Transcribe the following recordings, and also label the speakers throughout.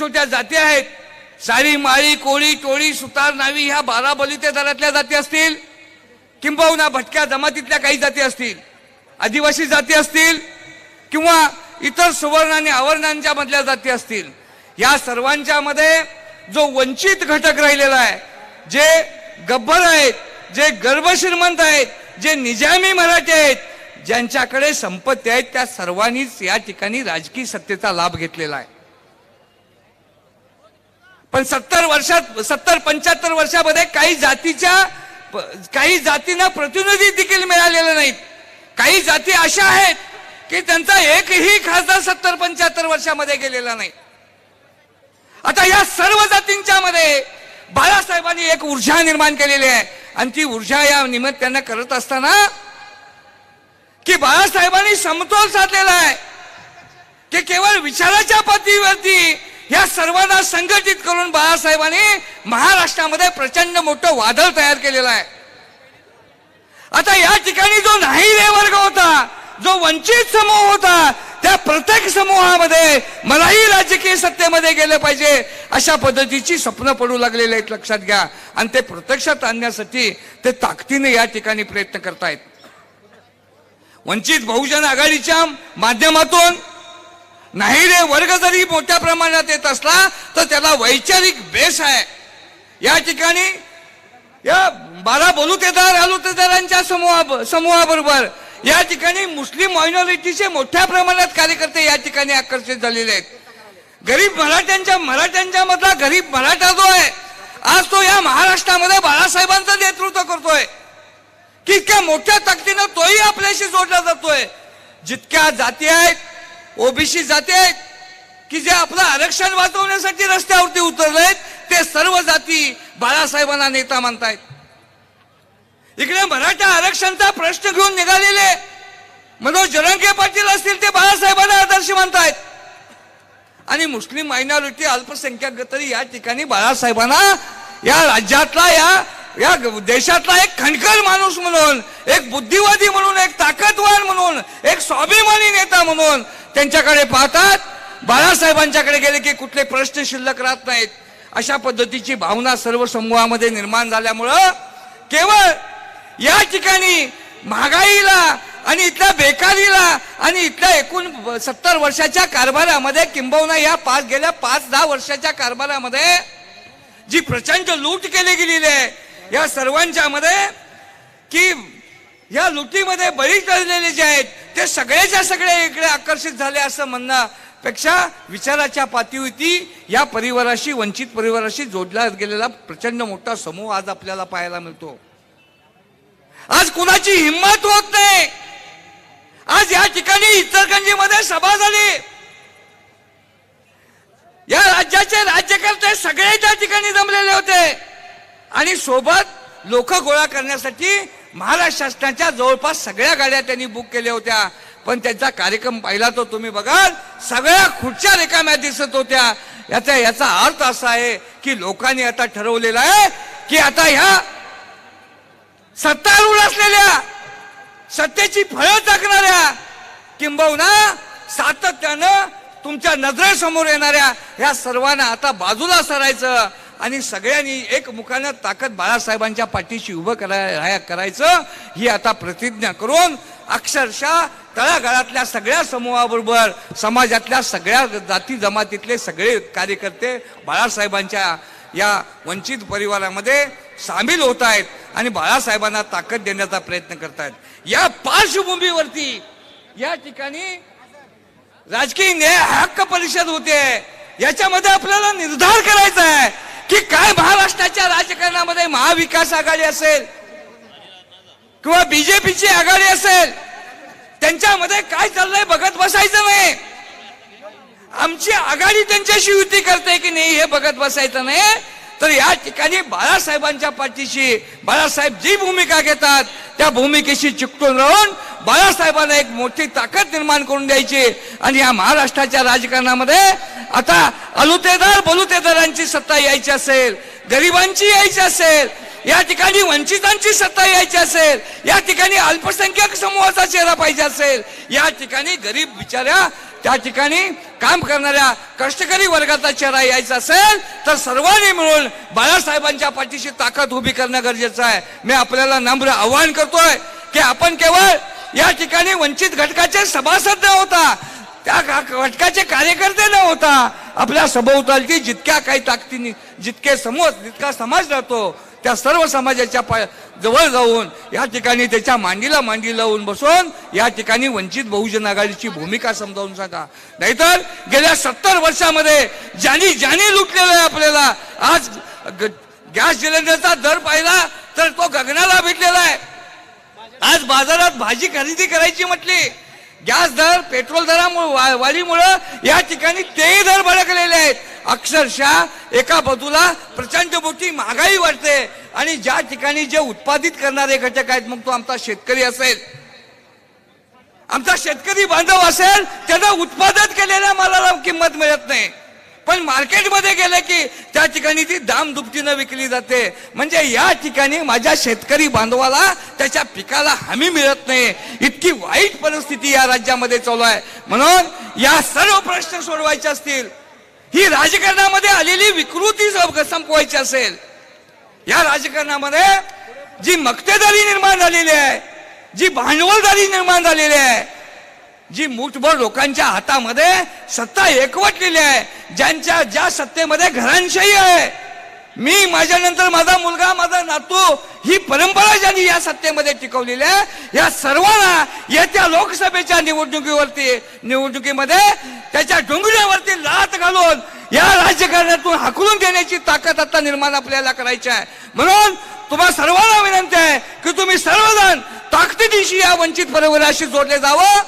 Speaker 1: छोट्या जाती आहेत. सारी माळी कोळी टोळी सुतार नावी ह्या बारा बलितेदारातल्या जाती असतील. किंबहुना भटक्या जमातीतल्या काही जाती असतील. आदिवासी जाती असतील किंवा इतर सुवर्ण आणि अवर्णांच्या मधल्या जाती असतील. या सर्वांच्या मध्ये जो वंचित घटक राहिलेला आहे जे गब्बर आहेत जे गर्भश्रीमंत आहेत जे निजामी मराठी आहेत ज्यांच्याकडे संपत्ती आहेत त्या सर्वांनीच या ठिकाणी राजकीय सत्तेचा लाभ घेतलेला आहे. पण सत्तर वर्षात सत्तर पंच्याहत्तर वर्षामध्ये काही जातीच्या काही जातींना प्रतिनिधी देखील मिळालेले नाहीत. काही जाती अशा आहेत की त्यांचा एकही खासदार सत्तर पंच्याहत्तर वर्षामध्ये गेलेला नाही. आता या सर्व जातींच्या मध्ये बाळासाहेबांनी एक ऊर्जा निर्माण केलेली आहे. आणि ती ऊर्जा या निमित्तानं करत असताना की बाळासाहेबांनी समतोल साधलेला आहे. की केवळ विचाराच्या पातळीवरती या सर्वांना संघटित करून बाळासाहेबांनी महाराष्ट्रामध्ये प्रचंड मोठं वादळ तयार केलेलं आहे. आता या ठिकाणी जो नाही रे वर्ग होता जो वंचित समूह होता त्या प्रत्येक समूहामध्ये मलाही राजकीय सत्तेमध्ये गेलं पाहिजे अशा पद्धतीची स्वप्न पडू लागलेले आहेत लक्षात घ्या. आणि ते प्रत्यक्षात आणण्यासाठी ते ताकदीने या ठिकाणी प्रयत्न करतायत. वंचित बहुजन आघाडीच्या माध्यमातून नाही रे वर्ग जरी मोठ्या प्रमाणात येत असला तर त्याला वैचारिक बेस आहे. या ठिकाणी या बारा बलुतेदार आलुतेदारांच्या समूहा समूहाबरोबर या ठिकाणी मुस्लिम मायनॉरिटीचे मोठ्या प्रमाणात कार्यकर्ते या ठिकाणी आकर्षित झालेले आहेत. गरीब मराठ्यांच्या मराठ्यांच्या मधला गरीब मराठा जो आहे आज तो या महाराष्ट्रामध्ये बाळासाहेबांचं नेतृत्व करतोय. कितक्या मोठ्या ताकदीनं तोही आपल्याशी जोडला जातोय. जितक्या जाती आहेत ओबीसी जाती आहेत की जे आपलं आरक्षण वाचवण्यासाठी रस्त्यावरती उतरलेत ते सर्व जाती बाळासाहेबांना नेता मानतायत. इकडे मराठा आरक्षणचा प्रश्न घेऊन निघालेले मनोज जरंगे पाटील असतील ते बाळासाहेबांना आदर्श मानतायत. आणि मुस्लिम मायनॉरिटी अल्पसंख्याक तरी या ठिकाणी बाळासाहेबांना या राज्यातला या या देशातला एक खणकर माणूस म्हणून एक बुद्धिवादी म्हणून एक ताकदवार म्हणून एक स्वाभिमानी नेता म्हणून त्यांच्याकडे पाहतात. बाळासाहेबांच्याकडे गेले की कुठले प्रश्न शिल्लक राहत नाहीत. अशा पद्धतीची भावना सर्व समूहामध्ये निर्माण झाल्यामुळं केवळ या ठिकाणी महागाईला आणि इथल्या बेकारीला आणि इथल्या एकूण सत्तर वर्षाच्या कारभारामध्ये किंबहुना या पाच गेल्या पाच दहा वर्षाच्या कारभारामध्ये जी प्रचंड लूट केली गेलेली आहे या सर्वांच्या मध्ये की या लुटीमध्ये बळी ठरलेले जे आहेत ते सगळेच्या सगळे इकडे आकर्षित झाले असं म्हणणं पेक्षा विचाराच्या पातळीवरती या परिवाराशी वंचित परिवाराशी जोडला गेलेला प्रचंड मोठा समूह आज आपल्याला पाहायला मिळतो. आज कुणाची हिंमत होत नाही? आज या ठिकाणी इतरगंजीमध्ये सभा झाली. या राज्याचे राज्यकर्ते सगळे त्या ठिकाणी जमलेले होते. आणि सोबत लोक गोळा करण्यासाठी महाराष्ट्र शासनाच्या जवळपास सगळ्या गाड्या त्यांनी बुक केल्या होत्या. पण त्यांचा कार्यक्रम पाहिला तो तुम्ही बघाल. सगळ्या खुर्च्या रिकाम्या दिसत होत्या. याचा याचा अर्थ असा आहे की लोकांनी आता ठरवलेला आहे की आता ह्या सत्तारूढ असलेल्या सत्तेची फळं टाकणाऱ्या किंबहुना सातत्यानं तुमच्या नजरेसमोर येणाऱ्या ह्या सर्वांना आता बाजूला सरायचं. आणि सगळ्यांनी एक मुखानं ताकद बाळासाहेबांच्या पाठीशी उभं कराय करायचं. ही आता प्रतिज्ञा करून अक्षरशः तळागाळातल्या सगळ्या समूहाबरोबर समाजातल्या सगळ्या जाती जमातीतले सगळे कार्यकर्ते बाळासाहेबांच्या या वंचित परिवारामध्ये सामील होत आहेत आणि बाळासाहेबांना ताकद देण्याचा प्रयत्न करतायत. या पार्श्वभूमीवरती या ठिकाणी राजकीय न्याय हक्क परिषद होते. याच्यामध्ये आपल्याला निर्धार करायचा आहे. की काय महाराष्ट्राच्या राजकारणामध्ये महाविकास आघाडी असेल किंवा बीजेपीची आघाडी असेल त्यांच्यामध्ये काय चाललंय बघत बसायचं नाही. आमची आघाडी त्यांच्याशी युती करते की नाही हे बघत बसायचं नाही. तर या ठिकाणी बाळासाहेबांच्या पाठीशी बाळासाहेब जी भूमिका घेतात त्या भूमिकेशी चिकटून राहून बाळासाहेबांना एक मोठी ताकद निर्माण करून द्यायची. आणि या महाराष्ट्राच्या राजकारणामध्ये आता अलुतेदार बलुतेदारांची सत्ता यायची असेल गरिबांची यायची असेल या ठिकाणी वंचितांची सत्ता यायची असेल या ठिकाणी अल्पसंख्याक समूहाचा चेहरा पाहिजे असेल या ठिकाणी गरीब बिचाऱ्या त्या ठिकाणी काम करणाऱ्या कष्टकरी वर्गाचा चेहरा यायचा असेल तर सर्वांनी मिळून बाळासाहेबांच्या पाठीशी ताकद उभी करणं गरजेचं आहे. मी आपल्याला नम्र आवाहन करतोय की आपण केवळ या ठिकाणी वंचित घटकाचे सभासद न होता त्या घटकाचे कार्यकर्ते न होता आपल्या सभोवतालची जितक्या काही ताकदीने जितके समूह जितका समाज राहतो त्या सर्व समाजाच्या पाय जवळ जाऊन या ठिकाणी त्याच्या मांडीला मांडी लावून बसून या ठिकाणी वंचित बहुजन आघाडीची भूमिका समजावून सांगा. नाहीतर गेल्या सत्तर वर्षामध्ये ज्यांनी ज्यांनी लुटलेलं आहे आपल्याला आज ग- गॅस सिलेंडरचा दर पाहिला तर तो गगनाला भेटलेला आहे. आज बाजारात भाजी खरेदी करायची म्हटली. गॅस दर पेट्रोल दरामुळे वा- वाढीमुळं या ठिकाणी तेही दर भडकलेले आहेत. अक्षरशः एका बाजूला प्रचंड मोठी महागाई वाढते आणि ज्या ठिकाणी जे उत्पादित करणारे घटक आहेत मग तो आमचा शेतकरी असेल. आमचा शेतकरी बांधव असेल त्यांना उत्पादन केलेल्या मालाला किंमत मिळत नाही. पण मार्केटमध्ये गेले की त्या ठिकाणी ती दाम दुपटीनं विकली जाते. म्हणजे या ठिकाणी माझ्या शेतकरी बांधवाला त्याच्या पिकाला हमी मिळत नाही. इतकी वाईट परिस्थिती या राज्यामध्ये चालू आहे. म्हणून या सर्व प्रश्न सोडवायचे असतील ही राजकारणामध्ये आलेली विकृती संपवायची असेल. या राजकारणामध्ये जी मक्तेदारी निर्माण झालेली आहे जी भांडवलदारी निर्माण झालेली आहे जी मुठभर लोकांच्या हातामध्ये सत्ता एकवटलेली आहे ज्यांच्या ज्या सत्तेमध्ये घरांशाही आहे. मी माझ्यानंतर माझा मुलगा माझा नातू ही परंपरा ज्यांनी या सत्तेमध्ये टिकवलेली आहे या सर्वांना येत्या लोकसभेच्या निवडणुकीवरती निवडणुकीमध्ये त्याच्या डोंगऱ्यावरती लात घालून या राजकारणातून हाकलून देण्याची ताकद आता निर्माण आपल्याला करायची आहे. म्हणून तुम्हा सर्वांना विनंती आहे की तुम्ही सर्वजण ताकदीशी या वंचित परिवाराशी जोडले जावं.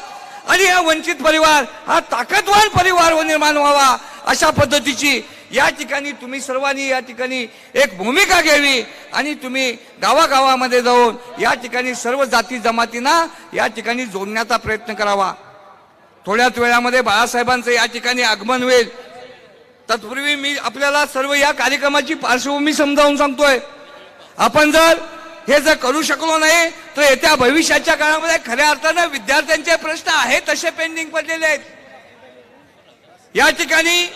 Speaker 1: आणि हा वंचित परिवार हा ताकदवान परिवार हो निर्माण व्हावा अशा पद्धतीची या ठिकाणी तुम्ही सर्वांनी या ठिकाणी एक भूमिका घ्यावी आणि तुम्ही गावागावामध्ये जाऊन या ठिकाणी सर्व जाती जमातींना या ठिकाणी जोडण्याचा प्रयत्न करावा. थोड्याच वेळामध्ये बाळासाहेबांचं या ठिकाणी आगमन होईल. तत्पूर्वी मी आपल्याला सर्व या कार्यक्रमाची पार्श्वभूमी समजावून सांगतोय. आपण जर हे जर करू शकलो नाही तर येत्या भविष्याच्या काळामध्ये खऱ्या अर्थानं विद्यार्थ्यांचे प्रश्न आहेत तसे पेंडिंग पडलेले आहेत. या ठिकाणी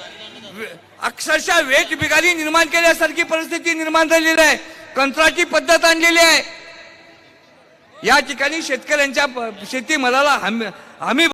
Speaker 1: अक्षरशः वेट बिगारी निर्माण केल्यासारखी परिस्थिती निर्माण झालेली आहे. कंत्राटी पद्धत आणलेली आहे. या ठिकाणी शेतकऱ्यांच्या शेती शेतीमालाला हमी हमी